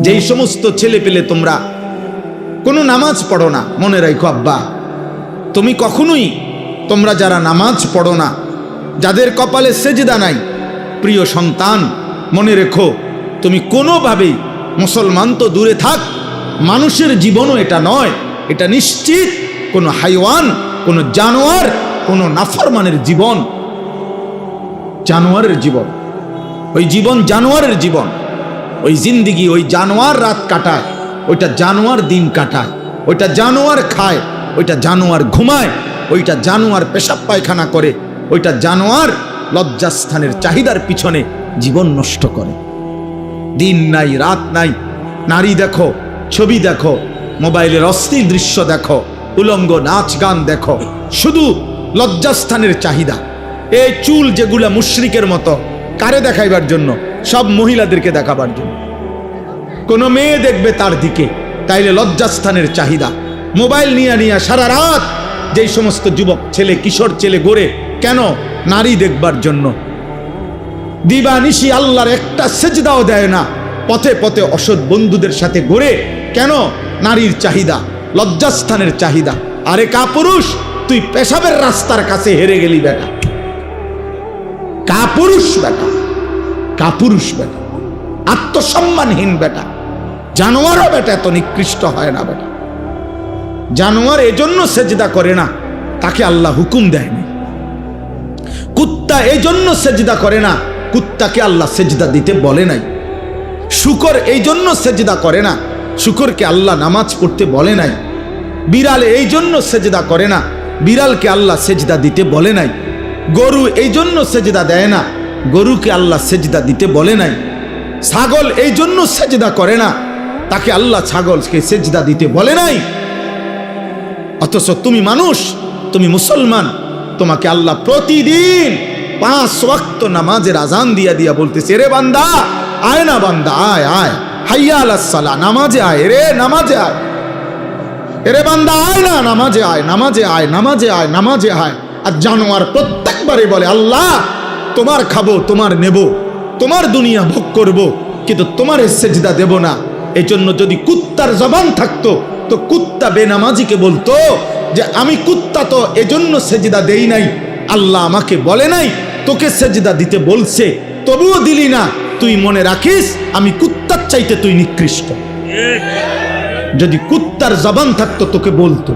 যেই সমস্ত ছেলে পেলে তোমরা, কোনো নামাজ পড়ো না, মনে রাখো আব্বা। তুমি কখনোই তোমরা যারা নামাজ পড়ো না, যাদের কপালে সেজদা নাই, প্রিয় সন্তান, মনে রেখো, তুমি কোনোভাবেই মুসলমান তো দূরে থাক, মানুষের জীবনও এটা নয়, এটা নিশ্চিত, কোনো হাইওয়ান, কোনো জানোয়ার, কোনো নাফরমানের জীবন, জানোয়ারের জীবন। ওই জীবন জানোয়ারের জীবন। ওই জিন্দিগি, ওই জানোয়ার রাত কাটায়, ওইটা জানোয়ার দিন কাটায়, ওইটা জানোয়ার খায়, ওইটা জানোয়ার ঘুমায়, ওইটা জানোয়ার পেশাব পায়খানা করে, ওইটা জানোয়ার লজ্জাস্থানের চাহিদার পিছনে জীবন নষ্ট করে। দিন নাই, রাত নাই, নারী দেখো, ছবি দেখো, মোবাইলের অস্থির দৃশ্য দেখো, উলঙ্গ নাচ গান দেখো, শুধু লজ্জাস্থানের চাহিদা। এই চুল যেগুলা মুশরিকের মতো, কারে দেখাইবার জন্য? সব মহিলাদেরকে দেখাবার জন্য। কোনো মেয়ে দেখবে তার দিকে, তাইলে লজ্জাস্থানের চাহিদা। মোবাইল নিয়ে নিয়ে সারা রাত যেই সমস্ত যুবক ছেলে, কিশোর ছেলে গড়ে, কেন নারী দেখবার জন্য? দিবানিশি আল্লাহর একটা সেজদাও দেয় না। পথে পথে অসৎ বন্ধুদের সাথে গড়ে, কেন নারীর চাহিদা, লজ্জাস্থানের চাহিদা? আরে কাপুরুষ, তুই পেশাবের রাস্তার কাছে হেরে গেলি বেটা। কাপুরুষ বেটা। কাপুরুষ বেটা, আত্মসম্মানহীন বেটা, জানোয়ারও বেটা এত নিকৃষ্ট হয় না বেটা। জানোয়ার এজন্য সেজদা করে না, তাকে আল্লাহ হুকুম দেয়নি। কুত্তা এই জন্য সেজদা করে না, কুত্তাকে আল্লাহ সেজদা দিতে বলে নাই। শুকর এই জন্য সেজদা করে না, শুকরকে আল্লাহ নামাজ পড়তে বলে নাই। বিড়াল এই জন্য সেজদা করে না, বিড়ালকে আল্লাহ সেজদা দিতে বলে নাই। গরু এই জন্য সেজদা দেয় না গরুকে আল্লাহ সেজদা দিতে বলে নাই। ছাগল এই জন্য সেজদা করে না। তাকে আল্লাহ ছাগলকে সেজদা দিতে বলে নাই। অথচ তুমি মানুষ, তুমি মুসলমান, তোমাকে আল্লাহ প্রতিদিন পাঁচ ওয়াক্ত নামাজের আজান দিয়া দিয়া বলতেছে রে বান্দা, আয় না বান্দা, আয় আয়। হাইয়া আলাসালা নামাজে আয়, রে, নামাজে আয়। এরে বান্দা, আয় না, নামাজে আয় নামাজে আয় নামাজে আয় নামাজে আয়। আর জানোয়ার প্রত্যেকবারে বলে, আল্লাহ তোমার খাব, তোমার নেব, তোমার দুনিয়া ভোগ করব, কিন্তু তোমার সেজদা দেব না। এই জন্য যদি কুত্তার জবান থাকতো, তো কুত্তা বেনামাজিকে বলতো যে, আমি কুত্তা তো এজন্য সেজদা দেই নাই, আল্লাহ আমাকে বলে নাই, তোকে সেজদা দিতে বলছে, তবুও দিলি না, তুই মনে রাখিস, আমি কুত্তার চাইতে তুই নিকৃষ্ট। যদি কুত্তার জবান থাকতো, তোকে বলতো।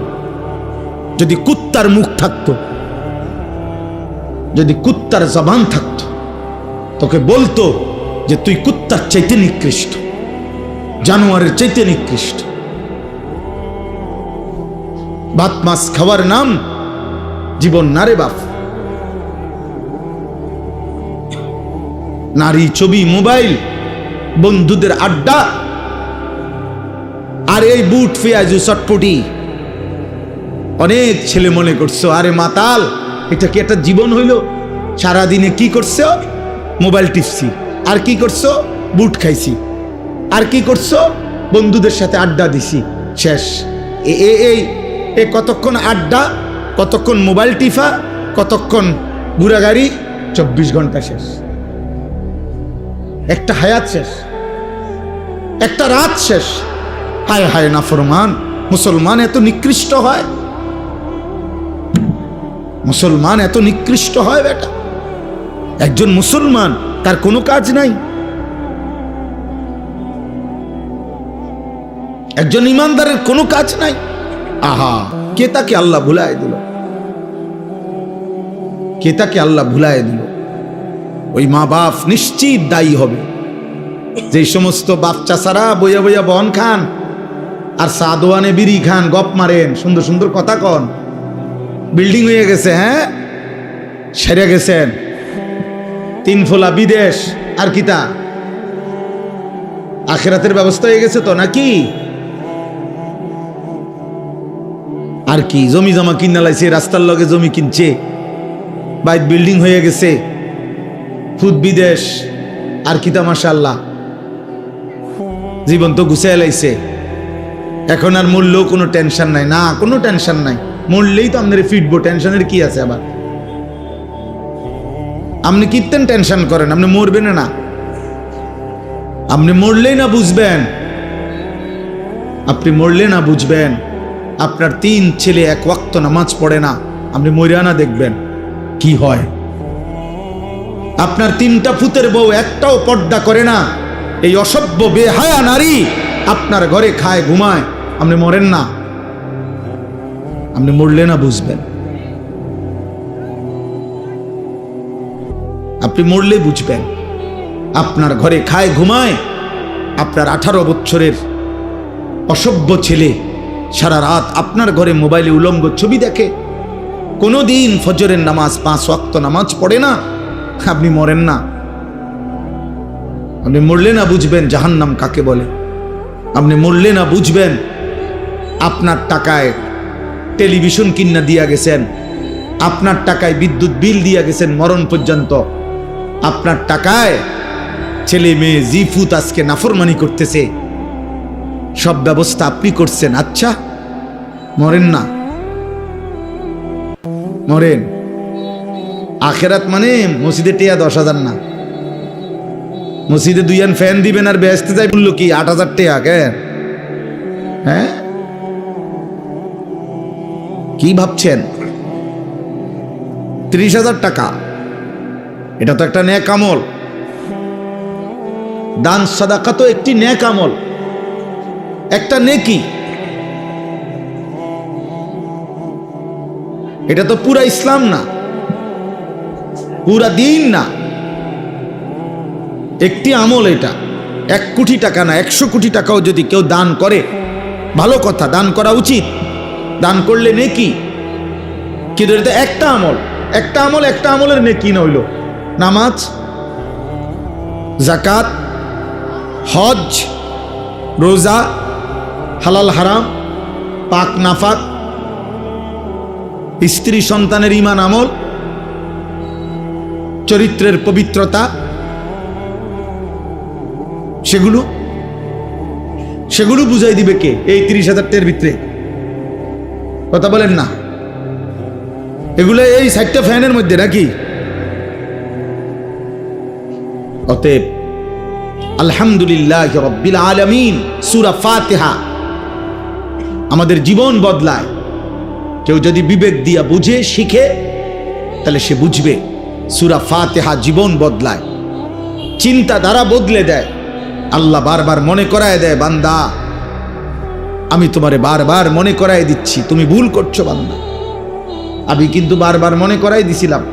যদি কুত্তার মুখ থাকতো যদি কুত্তার জবান থাকতো, তোকে বলতো যে তুই কুত্তার চাইতে নিকৃষ্ট, জানোয়ারের চাইতে নিকৃষ্ট। ভাত, মাছ খাওয়ার নাম জীবন নারে বাপ। নারী ছবি, মোবাইল, বন্ধুদের আড্ডা, আর এই বুট পেঁয়াজু চটপটি। অনেক ছেলে মনে করছ, আরে মাতাল। এটা কি একটা জীবন হইল? সারাদিনে কি করছ? মোবাইল টিপছি। আর কি করছ? বুট খাইছি। আর কি করছ? বন্ধুদের সাথে আড্ডা দিছি। শেষ। এ- এই, এ কতক্ষণ আড্ডা? কতক্ষণ মোবাইল টিফা কতক্ষণ ঘুরাগাড়ি চব্বিশ ঘণ্টা শেষ। একটা হায়াত শেষ। একটা রাত শেষ। হায় হায় না ফরমান মুসলমান এত নিকৃষ্ট হয়। মুসলমান এত নিকৃষ্ট হয় বেটা। একজন মুসলমান, তার কোনো কাজ নাই। একজন ইমানদারের কোনো কাজ নাই। আহা, কে তাকে আল্লাহ ভুলায় দিল? কে তাকে আল্লাহ ভুলায় দিল? ওই মা বাপ নিশ্চিত দায়ী হবে। যে সমস্ত বাচ্চা সারা বইয়া বইয়া বন খান, আর সাদোয়ানে বিড়ি খান, গপ মারেন, সুন্দর সুন্দর কথা কন বিল্ডিং হয়ে গেছে হ্যাঁ? সেরে গেছেন। তিন ফোলা বিদেশ, আর কিতা আখেরাতের ব্যবস্থা হয়ে গেছে তো নাকি? আর কি, জমি জমা কিনা লাইছে রাস্তার লগে জমি কিনছে। বাইক বিল্ডিং হয়ে গেছে। ফুদ বিদেশ, আর কিতা মাশাল্লাহ জীবন তো গুছাই লাইছে। এখন আর মূল্য কোনো টেনশন নাই, না, কোনো টেনশন নাই। মরলেই তো আপনার ফিটবো, টেনশনের কি আছে আবার? আপনি কীর্তেন টেনশন করেন, আপনি মরবেন না। আপনি মরলেই না বুঝবেন। আপনি মরলে না বুঝবেন। আপনার তিন ছেলে এক ওয়াক্ত নামাজ পড়ে না, আপনি মরিয়ানা দেখবেন। কি হয়? আপনার তিনটা ফুতের বউ একটাও পর্দা করে না। এই অসভ্য, বেহায়া নারী আপনার ঘরে খায়, ঘুমায়, আপনি মরেন না। আপনি মরলে না বুঝবেন। আপনি মরলে বুঝবেন। আপনার ঘরে খায় ঘুমায়, আপনার আঠারো বছরের অসভ্য ছেলে সারা রাত আপনার ঘরে মোবাইলে উলঙ্গ ছবি দেখে। কোনো দিন ফজরের নামাজ পাঁচ ওয়াক্ত নামাজ পড়ে না, আপনি মরেন না। আপনি মরলে না বুঝবেন, জাহান্নাম কাকে বলে। আপনি মরলে না বুঝবেন, আপনার টাকায় টেলিভিশন কিনা দিয়া গেছেন। আপনার টাকায় বিদ্যুৎ বিল দিয়া গেছেন মরণ পর্যন্ত। আপনার টাকায় ছেলে মেয়ে জিফুত আজকে নাফরমানি করতেছে। সব ব্যবস্থা আপনি করছেন। আচ্ছা মরেন না। মরেন। আখেরাত মানে মসজিদে টিয়া দশ হাজার না। মসজিদে দুইয়ান ফ্যান দিবেন আর ব্যস্ত যাই বলল কি, আট হাজার টিয়া কেন হ্যাঁ? কি ভাবছেন? ত্রিশ হাজার টাকা। এটা তো একটা ন্যাক আমল। দান সাদাকা তো একটি ন্যাক আমল। একটা নেকি। এটা তো পুরা ইসলাম না। পুরা দিন না। একটি আমল এটা। এক কোটি টাকা না, একশো কোটি টাকাও যদি কেউ দান করে, ভালো কথা, দান করা উচিত। দান করলে নেকি? কিন্তু এটা একটা আমল। একটা আমল, একটা আমলের নেকি নইল নামাজ জাকাত হজ, রোজা, হালাল হারাম, পাক নাফাক, স্ত্রী সন্তানের ইমান আমল, চরিত্রের পবিত্রতা, সেগুলো সেগুলো বুঝাই দিবে কে? এই তিরিশ হাজার টের ভিতরে। কথা বলেন না। এগুলো এই সাইডটা ফ্যানের মধ্যে নাকি? অতএব, আলহামদুলিল্লাহ রব্বিল আলমিন, সুরা ফাতেহা। আমাদের জীবন বদলায়। কেউ যদি বিবেক দিয়া বুঝে, শিখে, তাহলে সে বুঝবে, সুরা ফাতেহা জীবন বদলায়। চিন্তা দ্বারা বদলে দেয়। আল্লাহ বারবার মনে করায় দেয়, বান্দা আমি তোমারে বারবার মনে করাই দিচ্ছি, তুমি ভুল করছ বান্দা। আমি কিন্তু বারবার মনে করাই দিছিলাম।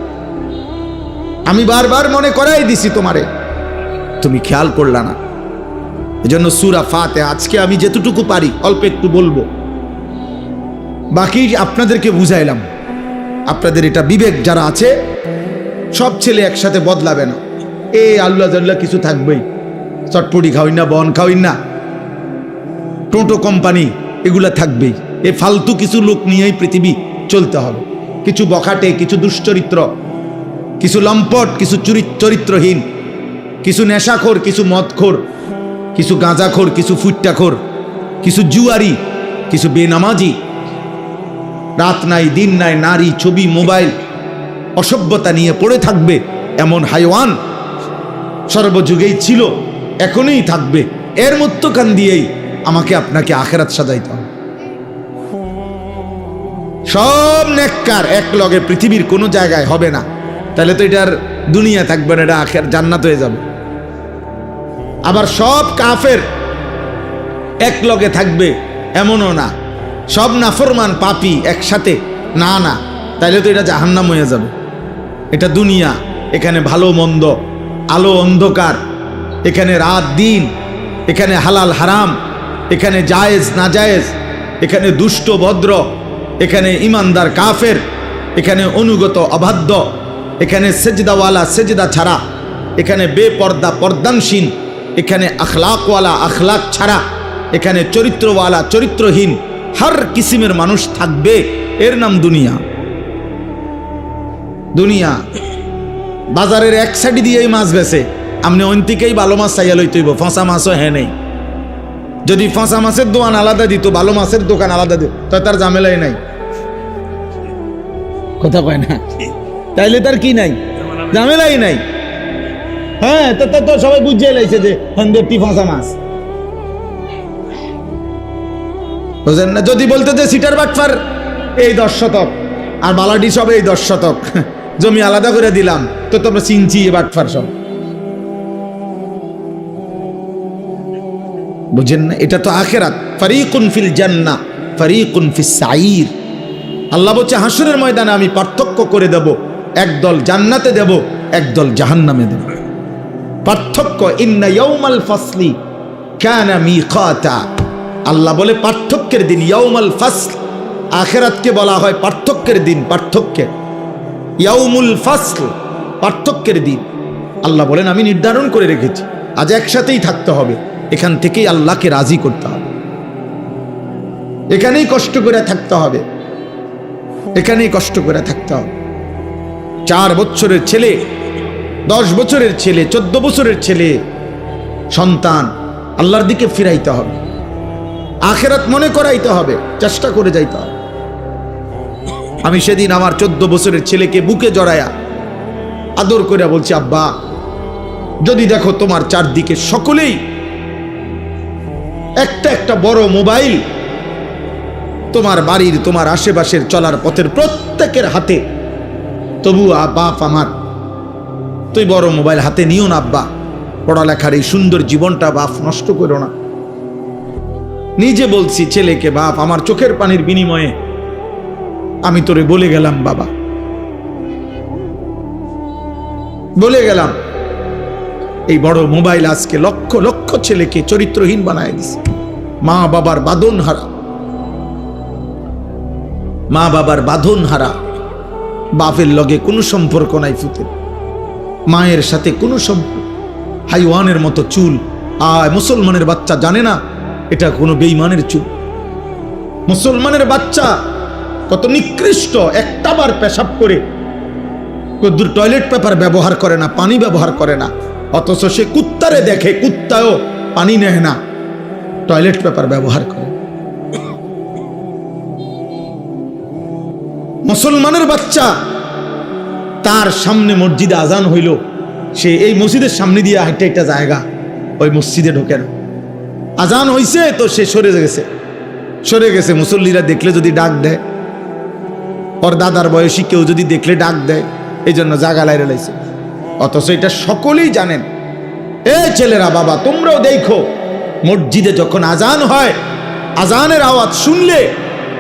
আমি বারবার মনে করাই দিছি তোমারে। তুমি খেয়াল করলা না। এজন্য সুরা ফাতে আজকে আমি যেতটুকু পারি, অল্প একটু বলব। বাকি আপনাদেরকে বুঝাইলাম। আপনাদের এটা বিবেক যারা আছে, সব ছেলে একসাথে বদলাবে না। এ আল্লাহ জাল্লাহ কিছু থাকবেই। চটপটি খাওয়াই না, বন খাওয়াই না। টোটো কোম্পানি, এগুলা থাকবেই। এ ফালতু কিছু লোক নিয়েই পৃথিবী চলতে হবে। কিছু বখাটে, কিছু দুশ্চরিত্র, কিছু লম্পট, কিছু চুরি- চরিত্রহীন, কিছু নেশাখোর, কিছু মদখোর, কিছু গাঁজাখোর, কিছু ফুট্টাখোর, কিছু জুয়ারি, কিছু বেনামাজি। রাত নাই, দিন নাই, নারী, ছবি, মোবাইল, অসভ্যতা নিয়ে পড়ে থাকবে এমন হাইওয়ান। সর্বযুগেই ছিল, এখনই থাকবে। এর মধ্যখান দিয়েই আমাকে আপনাকে আখেরাত সাজাইতে হবে। সব নেককার এক লগে পৃথিবীর কোনো জায়গায় হবে না। তাহলে তো এটার দুনিয়া থাকবে না, এটা আখের জান্নাত হয়ে যাবে। আবার সব কাফের এক লগে থাকবে এমনও না। সব নাফরমান পাপি একসাথে না না তাইলে তো এটা জাহান্নাম হয়ে যাবে। এটা দুনিয়া, এখানে ভালো মন্দ, আলো অন্ধকার, এখানে রাত দিন, এখানে হালাল হারাম এখানে জায়েজ না জায়েজ এখানে দুষ্ট, ভদ্র, এখানে ইমানদার, কাফের, এখানে অনুগত, অবাধ্য, এখানে সেজদাওয়ালা, সেজদা ছাড়া, এখানে বেপর্দা, পর্দানসীন, এখানে আখলাকওয়ালা, আখলাক ছাড়া, এখানে চরিত্রওয়ালা, চরিত্রহীন, হর কিসিমের মানুষ থাকবে। এর নাম দুনিয়া। দুনিয়া। বাজারের এক সাইড দিয়েই মাছ বেছে। আপনি অন্তিকেই ভালো মাছ চাইয়া লইতে হইব। ফাঁসা মাছও হ্যাঁ নেই। যদি ফাঁসা মাছের দোকান আলাদা দিত ভালো মাছের দোকান আলাদা দিত তো তার ঝামেলাই নাই। কথা কয় না। তাইলে তার কি নাই? ঝামেলাই নাই। হ্যাঁ তো তো- সবাই বুঝিয়ে লাইছে যে হন্দের ফাঁসা মাছ। বুঝলেন না? যদি বলতে যে সিটার বাটফার এই দশ শতক আর বালাডি সব এই দশ শতক জমি আলাদা করে দিলাম তো তোমরা চিনছি এ বাটফার সব। বুঝেন না? এটা তো আখেরাত। ফারিকুন ফিল জান্না, ফারিকুন ফিস সাইর আল্লাহ বলছে, হাসুরের ময়দানে আমি পার্থক্য করে দেব। একদল জান্নাতে দেব একদল জাহান্নামে দেব। পার্থক্য, ইন্না ইয়াউমাল ফাসলি কানা মিকাতা। আল্লাহ বলে, পার্থক্যের দিন ইয়াউমাল ফাসল। আখেরাতকে বলা হয় পার্থক্যের দিন পার্থক্যের ইয়াউমুল ফাসল, পার্থক্যের দিন। আল্লাহ বলেন, আমি নির্ধারণ করে রেখেছি। আজ একসাথেই থাকতে হবে। এখান থেকেই আল্লাহকে রাজি করতে হবে। এখানেই কষ্ট করে থাকতে হবে। এখানেই কষ্ট করে থাকতে হবে। চার বছরের ছেলে, দশ বছরের ছেলে, চোদ্দ বছরের ছেলে, সন্তান, আল্লাহর দিকে ফিরাইতে হবে। আখেরাত মনে করাইতে হবে, চেষ্টা করে যাইতে হবে। আমি সেদিন আমার চোদ্দ বছরের ছেলেকে বুকে জড়ায়া আদর করে বলছি, আব্বা, যদি দেখো তোমার চারদিকে সকলেই একটা একটা বড় মোবাইল তোমার বাড়ির, তোমার আশেপাশের চলার পথের প্রত্যেকের হাতে। তবু বাপ আমার, তুই বড় মোবাইল হাতে নিও না আব্বা। পড়ালেখার এই সুন্দর জীবনটা বাপ নষ্ট করো না। নিজে বলছি, ছেলেকে বাপ, আমার চোখের পানির বিনিময়ে আমি তোরে বলে গেলাম বাবা। বলে গেলাম এই বড় মোবাইল আজকে লক্ষ লক্ষ ছেলেকে চরিত্রহীন বানায় দিছে। মা বাবার বাঁধন হারা। মা বাবার বাঁধন হারা। বাপের লগে কোনো সম্পর্ক নাই ফুতের মায়ের সাথে কোনো সম্পর্ক হাইওয়ানের মতো চুল। আয়, মুসলমানের বাচ্চা জানে না, এটা কোনো বেইমানের চুল। মুসলমানের বাচ্চা কত নিকৃষ্ট, একটাবার পেশাব করে। কদ্দুর টয়লেট পেপার ব্যবহার করে না, পানি ব্যবহার করে না। অথচ সে কুত্তারে দেখে কুত্তাও পানি নেয় না। টয়লেট পেপার ব্যবহার করে। মুসলমানের বাচ্চা তার সামনে মসজিদে আজান হইল। সে এই মসজিদের সামনে দিয়ে একটা একটা জায়গা, ওই মসজিদে ঢোকে না। আজান হইছে তো সে সরে গেছে। সরে গেছে, মুসল্লিরা দেখলে যদি ডাক দেয়। ওর দাদার বয়সী কেউ যদি দেখলে ডাক দেয়, এই জন্য জাগা লাইরে লাইছে। অথচ এটা সকলেই জানেন। এ ছেলেরা বাবা, তোমরাও দেখো, মসজিদে যখন আজান হয়, আজানের আওয়াজ শুনলে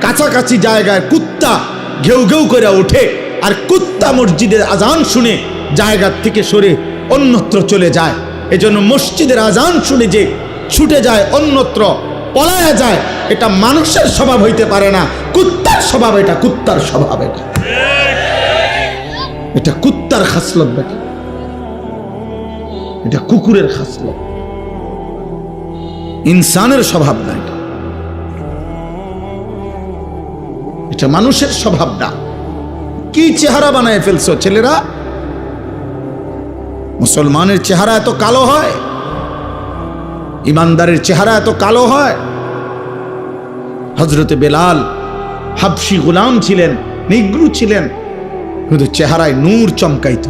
কাছাকাছি জায়গায় কুত্তা ঘেউ ঘেউ করে ওঠে, আর কুত্তা মসজিদের আজান শুনে জায়গার থেকে সরে অন্যত্র চলে যায়। এজন্য মসজিদের আজান শুনে যে ছুটে যায় অন্যত্র, পলায়া যায়, এটা মানুষের স্বভাব হইতে পারে না। কুত্তার স্বভাব এটা, কুত্তার স্বভাব এটা। এটা কুত্তার খাসলত বেটা এটা কুকুরের খাসলত ইনসানের স্বভাব না এটা। এটা মানুষের স্বভাব না। কি চেহারা বানায় ফেলছো ছেলেরা? মুসলমানের চেহারা এত কালো হয়? ইমানদারের চেহারা এত কালো হয়? হজরতে বেলাল হাবসি গুলাম ছিলেন, নিগ্রু ছিলেন, কিন্তু চেহারায় নূর চমকাইত।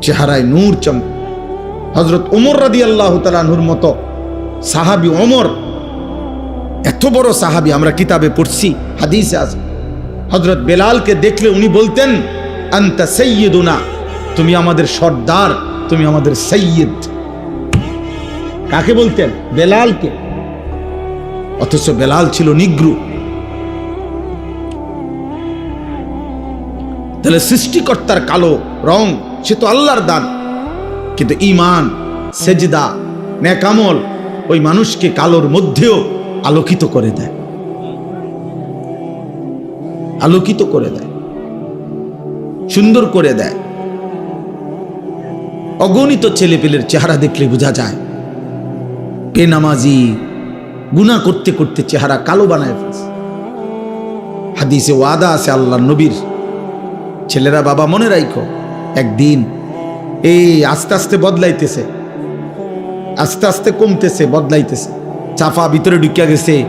চেহারায় নূর চমক। হজরত ওমর রাদি আল্লাহ তালাহুর মতো সাহাবি ওমর, এত বড় সাহাবি আমরা কিতাবে পড়ছি, হাদিসে আছে। হজরত বেলালকে দেখলে উনি বলতেন, আন্তা সৈয়দুনা তুমি আমাদের সর্দার, তুমি আমাদের সৈয়দ কাকে বলতেন? বেলালকে। অথচ বেলাল ছিল নিগ্রু। তাহলে সৃষ্টিকর্তার কালো রং সে তো আল্লাহর দান। কিন্তু ইমান সেজদা, নেকামল ওই মানুষকে কালোর মধ্যেও আলোকিত করে দেয়। আলোকিত করে দেয়। সুন্দর করে দেয়। অগণিত ছেলেপেলের চেহারা দেখলে বোঝা যায়, বেনামাজি গুণা করতে করতে চেহারা কালো বানায় ফেলছে। হাদিসে ওয়াদা আছে আল্লাহ নবীর, ছেলেরা বাবা মনে রাখো একদিন এই আস্তে আস্তে বদলাইতেছে। আস্তে আস্তে কমতেছে, বদলাইতেছে। চাফা ভিতরে ঢুকিয়া গেছে।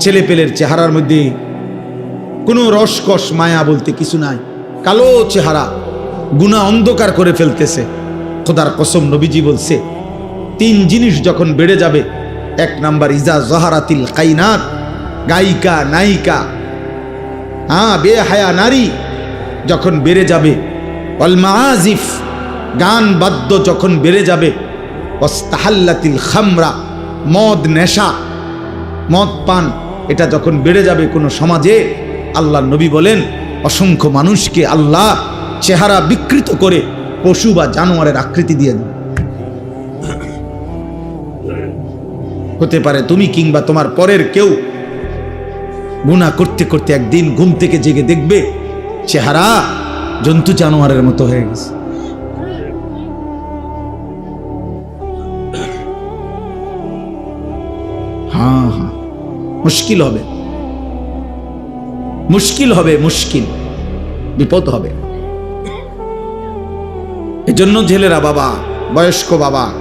ছেলে পেলের চেহারার মধ্যে কোনো রসকস, মায়া বলতে কিছু নাই। কালো চেহারা, গুণা অন্ধকার করে ফেলতেছে। খোদার কসম নবীজি বলছে, তিন জিনিস যখন বেড়ে যাবে, এক নাম্বার, ইজা জহারাতিল কাইনাত, গায়িকা, নায়িকা। হ্যাঁ বেহায়া নারী যখন বেড়ে যাবে অলমাজিফ গান বাদ্য যখন বেড়ে যাবে অস্তাহাল্লাতিল খামরা, মদ নেশা, মদ পান, এটা যখন বেড়ে যাবে কোনো সমাজে আল্লাহ নবী বলেন, অসংখ্য মানুষকে আল্লাহ চেহারা বিকৃত করে পশু বা জানোয়ারের আকৃতি দিয়ে হতে পারে তুমি কিংবা তোমার পরের কেউ গুণা করতে করতে একদিন ঘুম থেকে জেগে দেখবে, চেহারা জন্তু জানোয়ারের মতো হয়ে গেছে। হ্যাঁ হ্যাঁ। মুশকিল হবে। মুশকিল হবে, মুশকিল। বিপদ হবে। এজন্য ছেলেরা বাবা, বয়স্ক বাবা,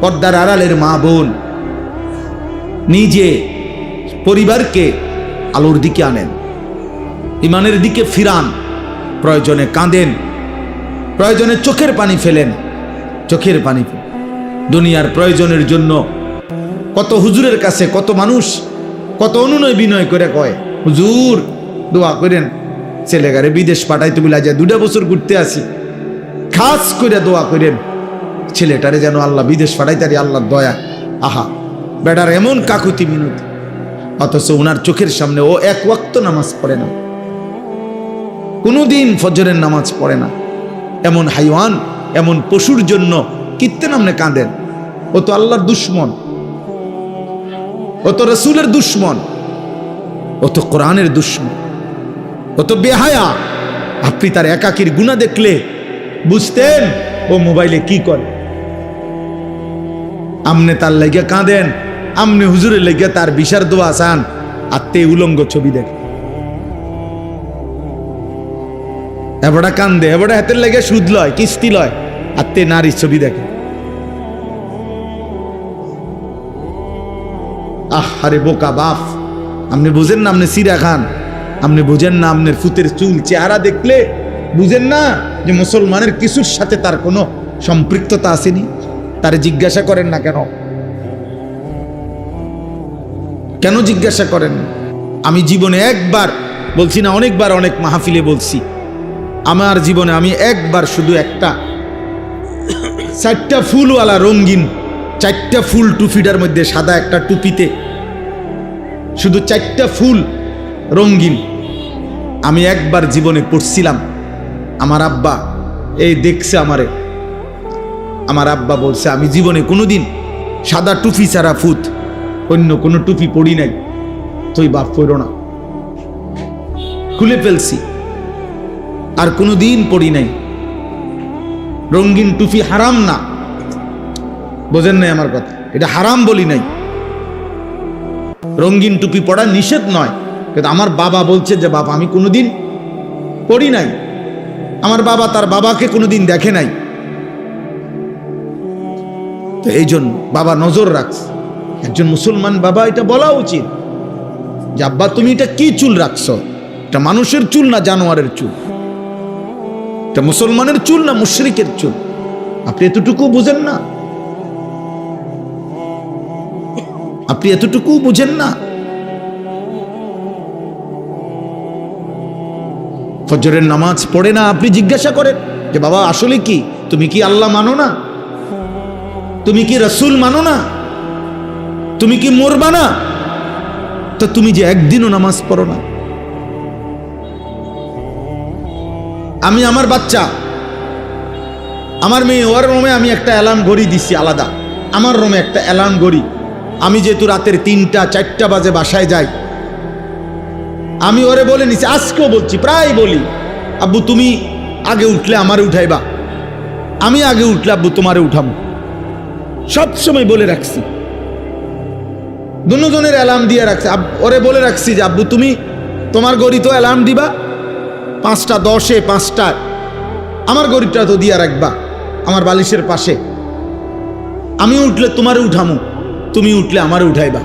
পর্দার আড়ালের মা বোন, নিজে পরিবারকে আলোর দিকে আনেন। ইমানের দিকে ফিরান। প্রয়োজনে কাঁদেন, প্রয়োজনে চোখের পানি ফেলেন, চোখের পানি দুনিয়ার প্রয়োজনের জন্য কত হুজুরের কাছে কত মানুষ কত অনুনয় বিনয় করে কয়, হুজুর, দোয়া করেন, ছেলেগারে বিদেশ পাঠাইতে বলে যায় দুটা বছর ঘুরতে আসি। খাস করে দোয়া করেন, ছেলেটারে যেন আল্লাহ বিদেশ পাঠাইতারি আল্লাহর দয়া। আহা, বেটার এমন কাকুতি মিনতি। অথচ ওনার চোখের সামনে ও এক ওয়াক্ত নামাজ পড়ে না। কোনোদিন ফজরের নামাজ পড়ে না। এমন হাইওয়ান, এমন পশুর জন্য কীর্তে নামনে কাঁদেন? ও তো আল্লাহর দুশ্মন। ও তো রসুলের দুশ্মন। ও তো কোরআনের দুশ্মন। ও তো বেহায়া। আপনি তার একাকির গুণা দেখলে বুঝতেন ও মোবাইলে কি করে। আমনে তার লেগে কাঁদেন, আমনে হুজুরের লেগে তার বিশার দোয়া চান আর তে উলঙ্গ ছবি দেখে। এবারটা কান্দে এবারটা হাতের লেগে সুদ লয়, কিস্তি লয়, আর তে নারীর ছবি দেখে। আহ, আরে বোকা বাপ আপনি বুঝেন না আপনি সিরা খান। আপনি বুঝেন না আপনার ফুতের চুল চেহারা দেখলে বুঝেন না যে মুসলমানের কিছুর সাথে তার কোনো সম্পৃক্ততা আসেনি? তারে জিজ্ঞাসা করেন না কেন? কেন জিজ্ঞাসা করেন? আমি জীবনে একবার বলছি না, অনেকবার অনেক মাহফিলে বলছি। আমার জীবনে আমি একবার শুধু একটা, চারটা ফুলওয়ালা রঙিন, চারটা ফুল টুপিটার মধ্যে সাদা একটা টুপিতে, শুধু চারটা ফুল রঙিন আমি একবার জীবনে পড়ছিলাম। আমার আব্বা, এই দেখছে আমারে। আমার আব্বা বলছে, আমি জীবনে কোনোদিন সাদা টুপি ছাড়া ফুত অন্য কোনো টুপি পড়ি নাই। তুই বাপ পড়ো না। খুলে ফেলছি। আর কোনো দিন পড়ি নাই। রঙিন টুপি হারাম না। বোঝেন নাই আমার কথা। এটা হারাম বলি নাই। রঙিন টুপি পড়া নিষেধ নয়। কিন্তু আমার বাবা বলছে যে, বাবা, আমি কোনোদিন পড়ি নাই। আমার বাবা তার বাবাকে কোনোদিন দেখে নাই। তো এই জন্য বাবা নজর রাখছে। একজন মুসলমান বাবা, এটা বলা উচিত যে, আব্বা, তুমি এটা কি চুল রাখছ? এটা মানুষের চুল না জানোয়ারের চুল। এটা মুসলমানের চুল না মুশরিকের চুল? আপনি এতটুকু বুঝেন না? আপনি এতটুকু বুঝেন না? ফজরের নামাজ পড়ে না, আপনি জিজ্ঞাসা করেন যে বাবা, আসলে কি? তুমি কি আল্লাহ মানো না? তুমি কি রসুল মানো না? তুমি কি মরবা না? তো তুমি যে একদিনও নামাজ পড়ো না। আমি আমার বাচ্চা। আমার মেয়ে, ওর রুমে আমি একটা অ্যালার্ম ঘড়ি দিছি আলাদা। আমার রুমে একটা অ্যালার্ম ঘড়ি। আমি যেহেতু রাতের তিনটা, চারটা বাজে বাসায় যাই। আমি ওরে বলে নিছি, আজকেও বলছি, প্রায় বলি, আব্বু, তুমি আগে উঠলে আমারে উঠাইবা। আমি আগে উঠলে আব্বু, তোমারে উঠাবো সব সময় বলে রাখছি। দুজনের অ্যালার্ম দিয়ে রাখছি। ওরে বলে রাখছি যে, আব্বু, তুমি তোমার গড়ি তো অ্যালার্ম দিবা? পাঁচটা দশে পাঁচটায় আমার গরিবটা তো দিয়া রাখবা, আমার বালিশের পাশে। আমি উঠলে তোমারে উঠামু, তুমি উঠলে আমারে উঠাইবা।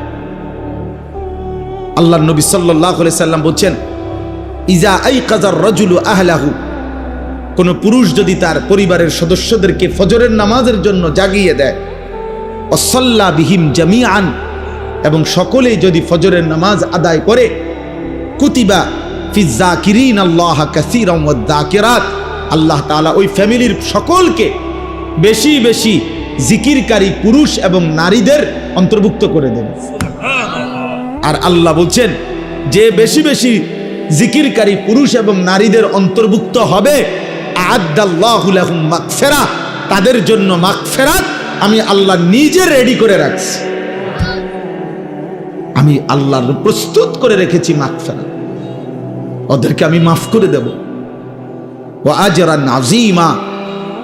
আল্লাহ নবী সাল্লাহ সাল্লাম বলছেন, ইজা আই কাজার রজুলু আহলাহু। কোনো পুরুষ যদি তার পরিবারের সদস্যদেরকে ফজরের নামাজের জন্য জাগিয়ে দেয়, অসল্লা বিহিম জামিয়ান এবং সকলেই যদি ফজরের নামাজ আদায় করে, কুতিবা ফিজা আল্লাহ কাসিরম দাকিরাত আল্লাহ তাআলা ওই ফ্যামিলির সকলকে বেশি বেশি জিকিরকারী পুরুষ এবং নারীদের অন্তর্ভুক্ত করে দেবে। আর আল্লাহ বলছেন, যে বেশি বেশি জিকিরকারী পুরুষ এবং নারীদের অন্তর্ভুক্ত হবে মাকফেরা তাদের জন্য মাকফেরাত আমি আল্লাহ নিজে রেডি করে রাখছি। আমি আল্লাহর প্রস্তুত করে রেখেছি মাকফেরাত ওদেরকে আমি মাফ করে দেব। ও আজরা নাজিমা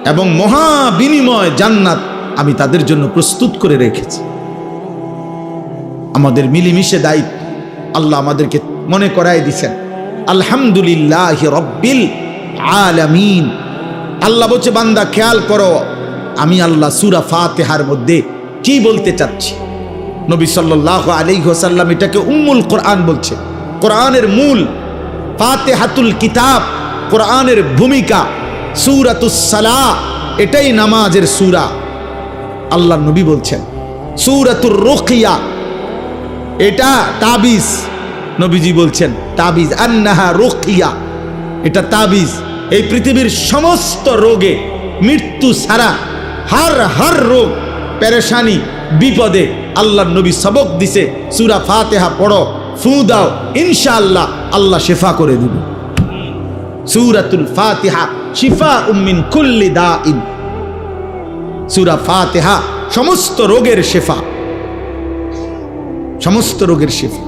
এবং মহা বিনিময় জান্নাত আমি তাদের জন্য প্রস্তুত করে রেখেছি। আমাদের মিলিমিশে দায়িত্ব, আল্লাহ আমাদেরকে মনে করাই দিছেন, আলহামদুলিল্লাহ রব্বিল আলামিন। আল্লাহ বলছে, বান্দা, খেয়াল করো, আমি আল্লাহ সুরা ফাতেহার মধ্যে কি বলতে চাচ্ছি? নবী সাল্লাহ আলী হোসাল্লাম এটাকে উম্মুল কোরআন বলছে। কোরআনের মূল ফাতেহাতুল কিতাব, কোরআনের ভূমিকা সুরাতুসালা এটাই নামাজের সুরা। আল্লাহ নবী বলছেন, সুরাতুর রোকিয়া এটা তাবিজ। নবীজি বলছেন, তাবিজ, আন্নাহা রোকিয়া এটা তাবিজ। এই পৃথিবীর সমস্ত রোগে মৃত্যু ছাড়া হার হার রোগ, পেরেশানি, বিপদে আল্লাহ নবী সবক দিছে। সুরা ফাতেহা পড়ো। ফু দাও, ইনশাআল্লাহ আল্লাহ শেফা করে দিবে। সুরাতুল ফাতিহা শিফা উম্মিন কুল্লি দা ইন সুরা ফাতেহা সমস্ত রোগের শেফা। সমস্ত রোগের শেফা।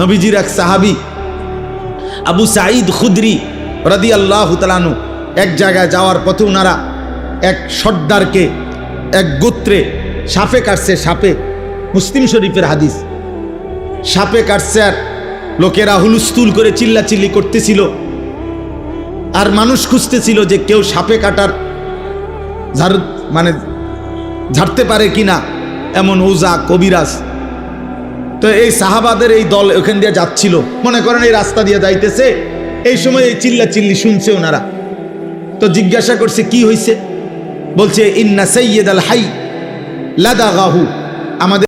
নবীজির এক সাহাবি, আবু সাঈদ খুদরি রাদি আল্লাহ তালানু এক জায়গায় যাওয়ার পথে ওনারা এক সর্দারকে, এক গোত্রে সাপে কাটছে সাপে। মুসলিম শরীফের হাদিস। সাপে কাটছে আর লোকেরা হুলুস্তুল করে চিল্লাচিল্লি করতেছিল। আর মানুষ খুঁজতেছিল যে কেউ সাপে কাটার ঝাড় মানে ঝাড়তে পারে কিনা এমন ওজা কবিরাজ। তো এই সাহাবাদের এই দল ওখান দিয়ে যাচ্ছিল। মনে করেন এই রাস্তা দিয়ে যাইতেছে, এই সময় এই চিল্লা চিল্লি শুনছে ওনারা। তো জিজ্ঞাসা করছে, কি হয়েছে বলছে, ইন্না সৈয়দ আল হাই লাদা গাহু আমাদের